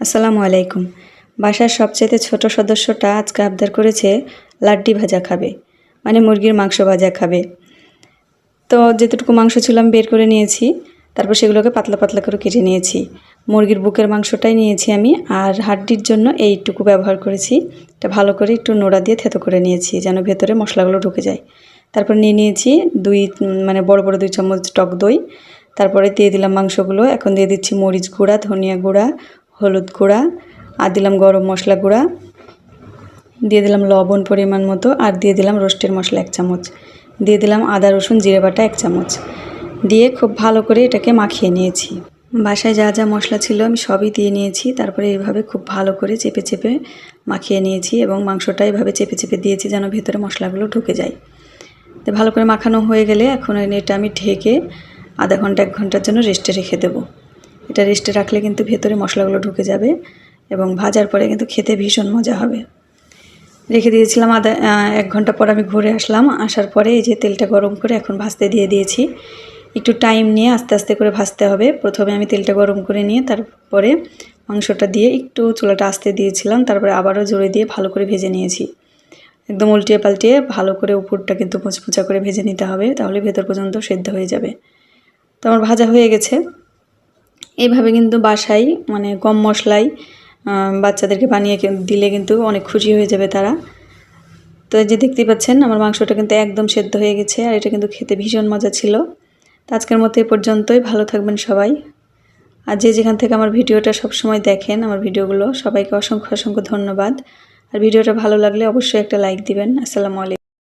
আসসালামু আলাইকুম। বাসার সবচেয়ে ছোট সদস্যটা আজকে আবদার করেছে লাড্ডি ভাজা খাবে মানে মুরগির মাংস ভাজা খাবে। তো যেটুকু মাংস ছিল আমি বের করে নিয়েছি, তারপর সেগুলোকে পাতলা পাতলা করে কেটে নিয়েছি। মুরগির বুকের মাংসটাই নিয়েছি আমি, আর হাড্ডির জন্য এইটুকু ব্যবহার করেছি। এটা ভালো করে একটু নোড়া দিয়ে থেতো করে নিয়েছি, যেন ভেতরে মশলাগুলো ঢুকে যায়। তারপর নিয়ে নিয়েছি দুই মানে বড় বড় দুই চামচ টক দই। তারপরে দিয়ে দিলাম মাংসগুলো, এখন দিয়ে দিচ্ছি মরিচ গুঁড়া, ধনিয়া গুঁড়া হলুদ গুঁড়া, আর দিলাম গরম মশলা গুঁড়া। দিয়ে দিলাম লবণ পরিমাণ মতো, আর দিয়ে দিলাম রোস্টের মশলা এক চামচ। দিয়ে দিলাম আদা, রসুন, জিরে বাটা এক চামচ। দিয়ে খুব ভালো করে এটাকে মাখিয়ে নিয়েছি। বাসায় যা যা মশলা ছিল আমি সবই দিয়ে নিয়েছি, তারপরে এইভাবে খুব ভালো করে চেপে চেপে মাখিয়ে নিয়েছি এবং মাংসটা এইভাবে চেপে চেপে দিয়েছি যেন ভেতরে মশলাগুলো ঢুকে যায়। তো ভালো করে মাখানো হয়ে গেলে এখন এটা আমি ঢেকে আধা ঘণ্টা, এক ঘণ্টার জন্য রেস্টে রেখে দেবো। এটা রেস্টে রাখলে কিন্তু ভেতরে মশলাগুলো ঢুকে যাবে এবং ভাজার পরে কিন্তু খেতে ভীষণ মজা হবে। রেখে দিয়েছিলাম আধা এক ঘণ্টা পর আমি ঘুরে আসলাম। আসার পরে এই যে তেলটা গরম করে এখন ভাজতে দিয়ে দিয়েছি। একটু টাইম নিয়ে আস্তে আস্তে করে ভাজতে হবে। প্রথমে আমি তেলটা গরম করে নিয়ে তারপরে মাংসটা দিয়ে একটু চুলাটা আস্তে দিয়েছিলাম। তারপরে আবারও জোরে দিয়ে ভালো করে ভেজে নিয়েছি। একদম উল্টিয়ে পাল্টিয়ে ভালো করে উপরটা কিন্তু মুচমুচা করে ভেজে নিতে হবে। তাহলে ভেতর পর্যন্ত সেদ্ধ হয়ে যাবে। তো আমার ভাজা হয়ে গেছে। এইভাবে কিন্তু বাসায় মানে কম মশলায় আহ, বাচ্চাদেরকে বানিয়ে দিলে কিন্তু অনেক খুশি হয়ে যাবে তারা। তো যে দেখতেই পাচ্ছেন আমার মাংসটা কিন্তু একদম সেদ্ধ হয়ে গেছে আর এটা কিন্তু খেতে ভীষণ মজা ছিল। তো আজকের মতো এ পর্যন্তই ভালো থাকবেন সবাই। আর যে যেখান থেকে আমার ভিডিওটা সব সময় দেখেন আমার ভিডিওগুলো সবাইকে অসংখ্য অসংখ্য ধন্যবাদ। আর ভিডিওটা ভালো লাগলে অবশ্যই একটা লাইক দিবেন। আসসালামু আলাইকুম।